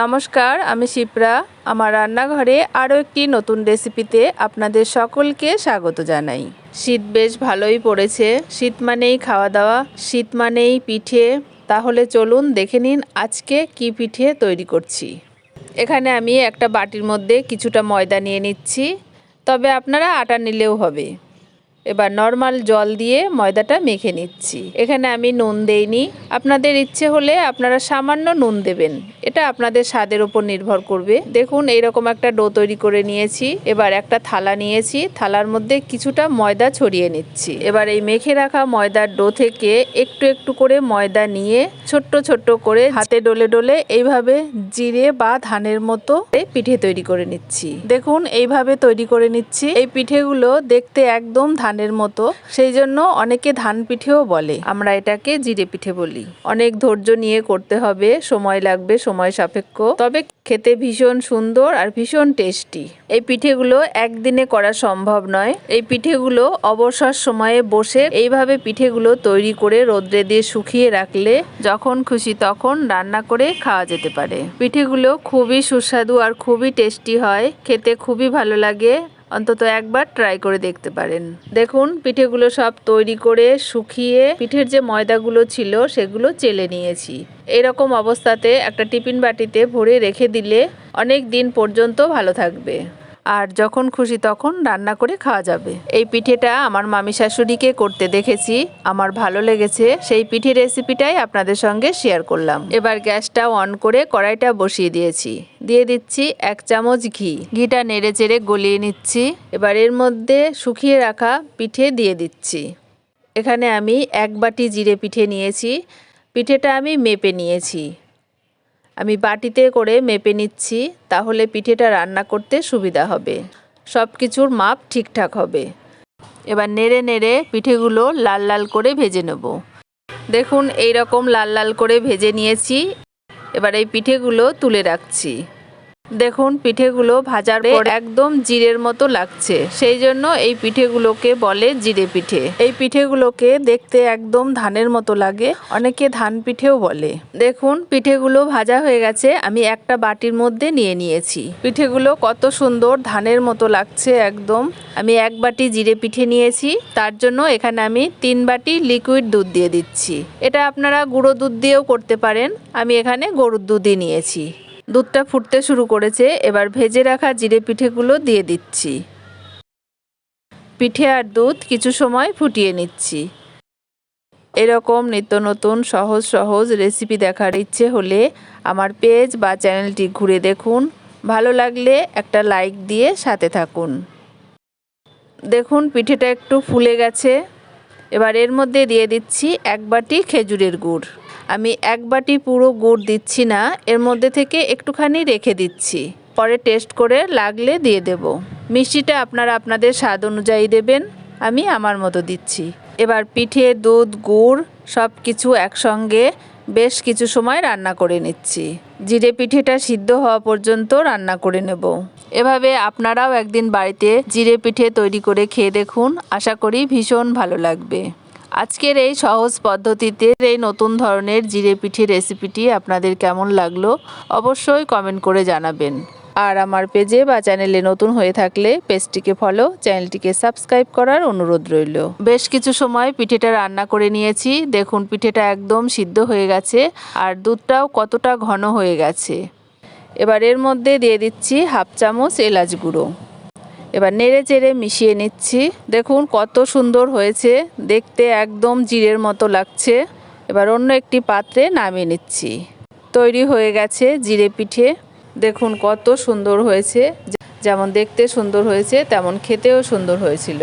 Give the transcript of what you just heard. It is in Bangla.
নমস্কার, আমি শিপ্রা। আমার রান্নাঘরে আরও একটি নতুন রেসিপিতে আপনাদের সকলকে স্বাগত জানাই। শীত বেশ ভালোই পড়েছে। শীত মানেই খাওয়া দাওয়া শীত মানেই পিঠে। তাহলে চলুন দেখে নিন আজকে কি পিঠে তৈরি করছি। এখানে আমি একটা বাটির মধ্যে কিছুটা ময়দা নিয়ে নিচ্ছি। তবে আপনারা আটা নিলেও হবে। এবার নর্মাল জল দিয়ে ময়দাটা মেখে নিচ্ছি। এখানে আমি নুন দেইনি। আপনাদের ইচ্ছে হলে আপনারা সামান্য নুন দেবেন। এটা আপনাদের স্বাদের উপর নির্ভর করবে। দেখুন, এইরকম একটা ডো তৈরি করে নিয়েছি। এবার একটা থালা নিয়েছি। থালার মধ্যে কিছুটা ময়দা ছড়িয়ে নিচ্ছি। এবার এই মেখে রাখা ময়দার ডো থেকে একটু একটু করে ময়দা নিয়ে ছোট্ট ছোট্ট করে হাতে ডলে ডলে এইভাবে জিরে বা ধানের মতো পিঠে তৈরি করে নিচ্ছি। দেখুন, এইভাবে তৈরি করে নিচ্ছি। এই পিঠেগুলো দেখতে একদম ধানের মতো। সেই জন্য অনেকে ধান পিঠেও বলে। আমরা এটাকে জিরে পিঠে বলি। অনেক ধৈর্য নিয়ে করতে হবে, সময় লাগবে, সময় সাপেক্ষ। তবে খেতে ভীষণ সুন্দর আর ভীষণ টেস্টি। এই পিঠেগুলো একদিনে করা সম্ভব নয়। এই পিঠেগুলো অবসর সময়ে বসে এইভাবে পিঠেগুলো তৈরি করে রোদ্রে দিয়ে শুকিয়ে রাখলে যখন খুশি তখন রান্না করে খাওয়া যেতে পারে। পিঠেগুলো খুবই সুস্বাদু আর খুবই টেস্টি হয়। খেতে খুবই ভালো লাগে। অন্তত একবার ট্রাই করে দেখতে পারেন। দেখুন, পিঠেগুলো সব তৈরি করে শুকিয়ে পিঠের যে ময়দাগুলো ছিল সেগুলো চেলে নিয়েছি। এরকম অবস্থাতে একটা টিফিন বাটিতে ভরে রেখে দিলে অনেক দিন পর্যন্ত ভালো থাকবে। আর যখন খুশি তখন রান্না করে খাওয়া যাবে। এই পিঠেটা আমার মামি শাশুড়িকে করতে দেখেছি, আমার ভালো লেগেছে। সেই পিঠে রেসিপিটাই আপনাদের সঙ্গে শেয়ার করলাম। এবার গ্যাসটা অন করে কড়াইটা বসিয়ে দিয়েছি। দিয়ে দিচ্ছি এক চামচ ঘি। ঘিটা নেড়ে চেড়ে গলিয়ে নিচ্ছি। এবার এর মধ্যে শুকিয়ে রাখা পিঠে দিয়ে দিচ্ছি। এখানে আমি এক বাটি জিরে পিঠে নিয়েছি। পিঠেটা আমি মেপে নিয়েছি। আমি বাটিতে করে মেপে নিচ্ছি, তাহলে পিঠেটা রান্না করতে সুবিধা হবে। সব কিছুর মাপ ঠিকঠাক হবে। এবার নেড়ে নেড়ে পিঠেগুলো লাল লাল করে ভেজে নেব। দেখুন এই রকম লাল লাল করে ভেজে নিয়েছি। এবার এই পিঠেগুলো তুলে রাখছি। দেখুন পিঠেগুলো ভাজার পর একদম জিরের মতো লাগছে। সেই জন্য এই পিঠেগুলোকে বলে জিরে পিঠে। এই পিঠেগুলোকে দেখতে একদম ধানের মতো লাগে। অনেকে ধান পিঠেও বলে। দেখুন পিঠেগুলো ভাজা হয়ে গেছে আমি একটা বাটির মধ্যে নিয়ে নিয়েছি। পিঠেগুলো কত সুন্দর ধানের মতো লাগছে একদম। আমি এক বাটি জিরে পিঠে নিয়েছি তার জন্য এখানে আমি তিন বাটি লিকুইড দুধ দিয়ে দিচ্ছি। এটা আপনারা গুঁড়ো দুধ দিয়েও করতে পারেন। আমি এখানে গরুর দুধই নিয়েছি। দুধটা ফুটতে শুরু করেছে, এবার ভেজে রাখা জিরে পিঠেগুলো দিয়ে দিচ্ছি। পিঠে আর দুধ কিছু সময় ফুটিয়ে নিচ্ছি। এরকম নিত্য নতুন সহজ সহজ রেসিপি দেখার ইচ্ছে হলে আমার পেজ বা চ্যানেলটি ঘুরে দেখুন। ভালো লাগলে একটা লাইক দিয়ে সাথে থাকুন। দেখুন, পিঠেটা একটু ফুলে গেছে। এবার এর মধ্যে দিয়ে দিচ্ছি এক বাটি খেজুরের গুড়। আমি এক বাটি পুরো গুড় দিচ্ছি না, এর মধ্যে থেকে একটুখানি রেখে দিচ্ছি। পরে টেস্ট করে লাগলে দিয়ে দেব। মিষ্টিটা আপনারা আপনাদের স্বাদ অনুযায়ী দেবেন, আমি আমার মতো দিচ্ছি। এবার পিঠে, দুধ, গুড় সব কিছু একসঙ্গে বেশ কিছু সময় রান্না করে নিচ্ছি। জিরে পিঠেটা সিদ্ধ হওয়া পর্যন্ত রান্না করে নেব। এভাবে আপনারাও একদিন বাড়িতে জিরে পিঠে তৈরি করে খেয়ে দেখুন। আশা করি ভীষণ ভালো লাগবে। আজকের এই সহজ পদ্ধতিতে এই নতুন ধরনের জিরে পিঠে রেসিপিটি আপনাদের কেমন লাগল অবশ্যই কমেন্ট করে জানাবেন। আর আমার পেজে বা চ্যানেলে নতুন হয়ে থাকলে পেজটিকে ফলো, চ্যানেলটিকে সাবস্ক্রাইব করার অনুরোধ রইল। বেশ কিছু সময় পিঠেটা রান্না করে নিয়েছি। দেখুন, পিঠেটা একদম সিদ্ধ হয়ে গেছে আর দুধটাও কতটা ঘন হয়ে গেছে। এবার এর মধ্যে দিয়ে দিচ্ছি হাফ চামচ এলাচ গুঁড়ো। এবার নেড়ে চেড়ে মিশিয়ে নিচ্ছি। দেখুন কত সুন্দর হয়েছে। দেখতে একদম জিরের মতো লাগছে। এবার অন্য একটি পাত্রে নামিয়ে নিচ্ছি। তৈরি হয়ে গেছে জিরে পিঠে। দেখুন কত সুন্দর হয়েছে। যেমন দেখতে সুন্দর হয়েছে, তেমন খেতেও সুন্দর হয়েছিল।